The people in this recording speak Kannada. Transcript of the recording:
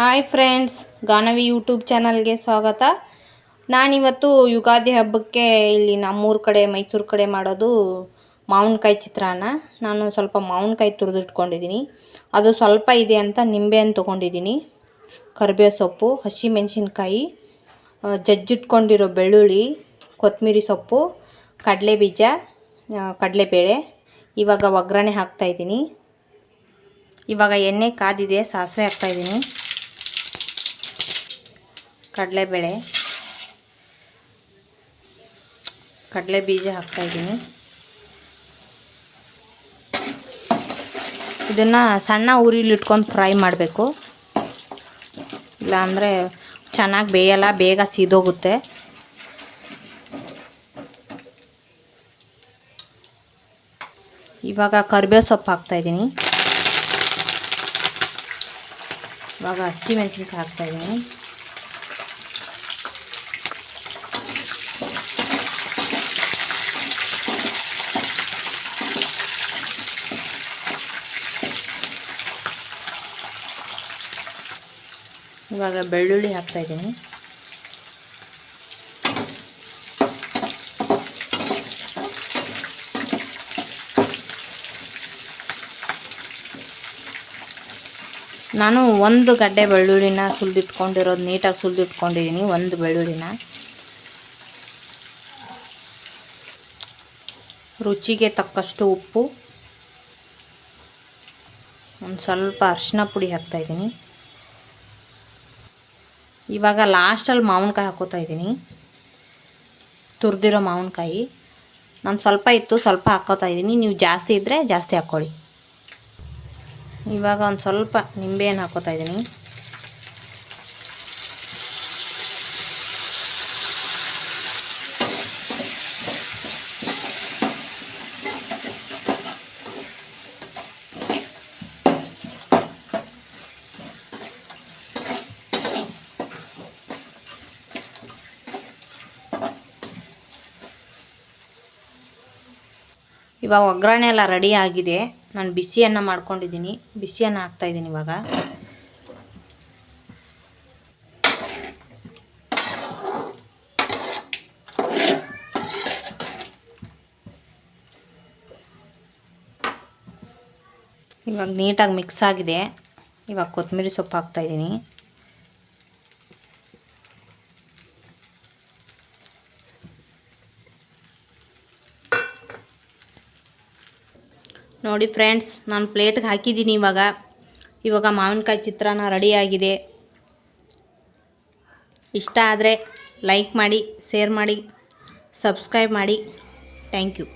ಹಾಯ್ ಫ್ರೆಂಡ್ಸ್ ಗಾನವಿ ಯೂಟ್ಯೂಬ್ ಚಾನಲ್ಗೆ ಸ್ವಾಗತ. ನಾನಿವತ್ತು ಯುಗಾದಿ ಹಬ್ಬಕ್ಕೆ ಇಲ್ಲಿ ನಮ್ಮೂರ ಕಡೆ, ಮೈಸೂರು ಕಡೆ ಮಾಡೋದು ಮಾವಿನಕಾಯಿ ಚಿತ್ರಾನ್ನ. ನಾನು ಸ್ವಲ್ಪ ಮಾವಿನಕಾಯಿ ತುರಿದಿಟ್ಕೊಂಡಿದ್ದೀನಿ ಅದು ಸ್ವಲ್ಪ ಇದೆ ಅಂತ ನಿಂಬೆಹಣ್ಣು ತೊಗೊಂಡಿದ್ದೀನಿ ಕರಿಬೇವು ಸೊಪ್ಪು ಹಸಿ ಮೆಣಸಿನ್ಕಾಯಿ ಜಜ್ಜಿಟ್ಕೊಂಡಿರೋ ಬೆಳ್ಳುಳ್ಳಿ ಕೊತ್ತಂಬರಿ ಸೊಪ್ಪು, ಕಡಲೆ ಬೀಜ ಕಡಲೆಬೇಳೆ, ಇವಾಗ ಒಗ್ಗರಣೆ ಹಾಕ್ತಾಯಿದ್ದೀನಿ ಇವಾಗ ಎಣ್ಣೆ ಕಾದಿದೆ, ಸಾಸಿವೆ ಹಾಕ್ತಾಯಿದ್ದೀನಿ ಕಡಲೆಬೇಳೆ ಕಡಲೆ ಬೀಜ ಹಾಕ್ತಾಯಿದ್ದೀನಿ ಇದನ್ನು ಸಣ್ಣ ಉರಿಲಿ ಇಟ್ಕೊಂಡು ಫ್ರೈ ಮಾಡಬೇಕು. ಇಲ್ಲಾಂದರೆ ಚೆನ್ನಾಗಿ ಬೇಯಲ್ಲ, ಬೇಗ ಸೀದೋಗುತ್ತೆ. ಇವಾಗ ಕರಿಬೇವು ಸೊಪ್ಪು ಹಾಕ್ತಾಯಿದ್ದೀನಿ ಇವಾಗ ಹಸಿಮೆಣ್ಸಿನ್ಕಾಯಿ ಹಾಕ್ತಾಯಿದ್ದೀನಿ ಇವಾಗ ಬೆಳ್ಳುಳ್ಳಿ ಹಾಕ್ತಾಯಿದ್ದೀನಿ ನಾನು ಒಂದು ಗಡ್ಡೆ ಬೆಳ್ಳುಳ್ಳಿನ ಸುಲಿದಿಟ್ಕೊಂಡಿರೋದು, ನೀಟಾಗಿ ಸುಲಿದಿಟ್ಕೊಂಡಿದ್ದೀನಿ ಒಂದು ಬೆಳ್ಳುಳ್ಳಿನ. ರುಚಿಗೆ ತಕ್ಕಷ್ಟು ಉಪ್ಪು. ಒಂದು ಸ್ವಲ್ಪ ಅರಿಶಿನ ಪುಡಿ ಹಾಕ್ತಾಯಿದ್ದೀನಿ ಇವಾಗ ಲಾಸ್ಟಲ್ಲಿ ಮಾವಿನಕಾಯಿ ಹಾಕೋತಾ ಇದ್ದೀನಿ. ತುರಿದಿರೋ ಮಾವಿನಕಾಯಿ. ನಾನು ಸ್ವಲ್ಪ ಇತ್ತು, ಸ್ವಲ್ಪ ಹಾಕೋತಾ ಇದ್ದೀನಿ. ನೀವು ಜಾಸ್ತಿ ಇದ್ದರೆ ಜಾಸ್ತಿ ಹಾಕ್ಕೊಳ್ಳಿ ಇವಾಗ ಒಂದು ಸ್ವಲ್ಪ ನಿಂಬೆಯನ್ನು ಹಾಕೋತಾ ಇದ್ದೀನಿ. ಇವಾಗ ಒಗ್ಗರಣೆ ಎಲ್ಲ ರೆಡಿ ಆಗಿದೆ. ನಾನು ಬಿಸಿಯನ್ನು ಮಾಡ್ಕೊಂಡಿದ್ದೀನಿ. ಬಿಸಿಯನ್ನು ಹಾಕ್ತಾಯಿದ್ದೀನಿ ಇವಾಗ. ಇವಾಗ ನೀಟಾಗಿ ಮಿಕ್ಸ್ ಆಗಿದೆ. ಇವಾಗ ಕೊತ್ತಂಬರಿ ಸೊಪ್ಪು ಹಾಕ್ತಾಯಿದ್ದೀನಿ ನೋಡಿ ಫ್ರೆಂಡ್ಸ್, ನಾನು ಪ್ಲೇಟ್ಗೆ ಹಾಕಿದ್ದೀನಿ ಇವಾಗ. ಇವಾಗ ಮಾವಿನಕಾಯಿ ಚಿತ್ರಾನ್ನ ರೆಡಿಯಾಗಿದೆ ಇಷ್ಟ ಆದರೆ ಲೈಕ್ ಮಾಡಿ ಶೇರ್ ಮಾಡಿ ಸಬ್ಸ್ಕ್ರೈಬ್ ಮಾಡಿ. Thank you